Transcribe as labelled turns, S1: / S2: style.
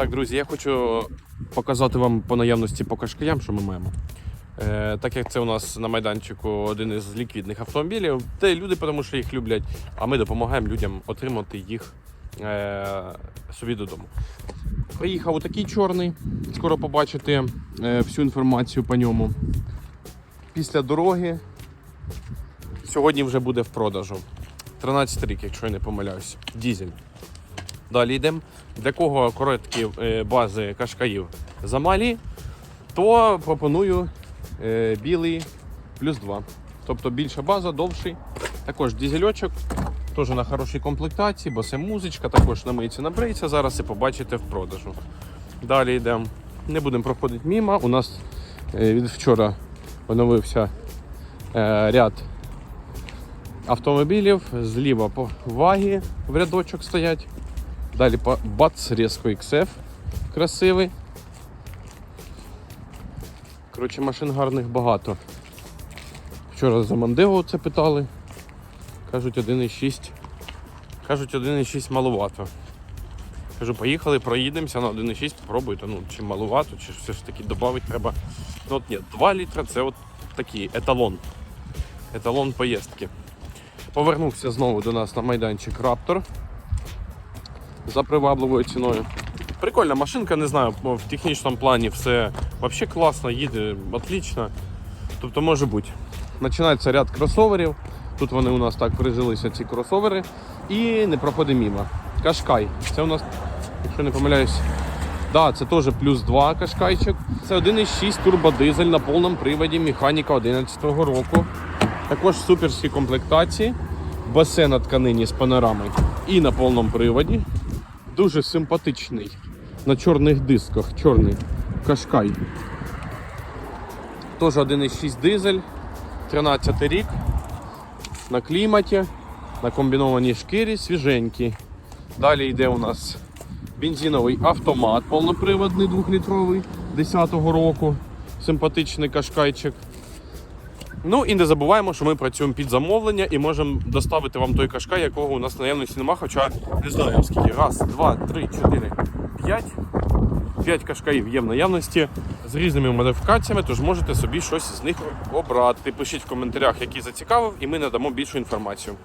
S1: Так, друзі, я хочу показати вам по наявності по кашкаям, що ми маємо. Е, так як це у нас на майданчику один із ліквідних автомобілів, де люди, тому що їх люблять, а ми допомагаємо людям отримати їх е, собі додому. Приїхав отакий чорний, скоро побачите е, всю інформацію по ньому. Після дороги сьогодні вже буде в продажу. 13 рік, якщо я не помиляюсь. Дізель. Далі йдемо. Для кого короткі е, бази кашкаїв замалі, то пропоную е, білий плюс 2. Тобто більша база, довший. Також дізельочок, теж на хорошій комплектації, бо це музичка, також намиється набриється. Зараз і побачите в продажу. Далі йдемо. Не будемо проходити мімо. У нас е, від вчора оновився ряд автомобілів. Зліва по вагі в рядочок стоять. Далі бац різко XF красивий. Коротше, машин гарних багато. Вчора за Мандео це питали. Кажуть 1,6. Кажуть 1,6 маловато. Кажу, поїхали, проїдемося на 1,6, попробуйте. Ну, чи маловато, чи все ж таки додати треба. Ну от ні, 2 літра це от такий еталон. Еталон поїздки. Повернувся знову до нас на майданчик Раптор за привабливою ціною. Прикольна машинка, не знаю, в технічному плані все взагалі класно, їде отлично. Тобто може бути. Починається ряд кросоверів. Тут вони у нас так прижилися, ці кросовери. І не проходить мімо. Кашкай. Це у нас, якщо не помиляюсь, да, це теж плюс 2 кашкайчик. Це 1,6 турбодизель на повному приводі, механіка 11 року. Також суперські комплектації, басейн на тканині з панорамою і на повному приводі. Дуже симпатичний на чорних дисках, чорний кашкай. Теж 1,6 дизель, 13 рік. На кліматі, на комбінованій шкірі, свіженький. Далі йде у нас бензиновий автомат повноприводний 2-літровий 10-го року. Симпатичний кашкайчик. Ну і не забуваємо, що ми працюємо під замовлення і можемо доставити вам той кашка, якого у нас наявності нема, хоча не знаю скільки. Раз, два, три, чотири, п'ять. П'ять кашкаїв є в наявності з різними модифікаціями, тож можете собі щось з них обрати. Пишіть в коментарях, який зацікавив, і ми надамо більшу інформацію.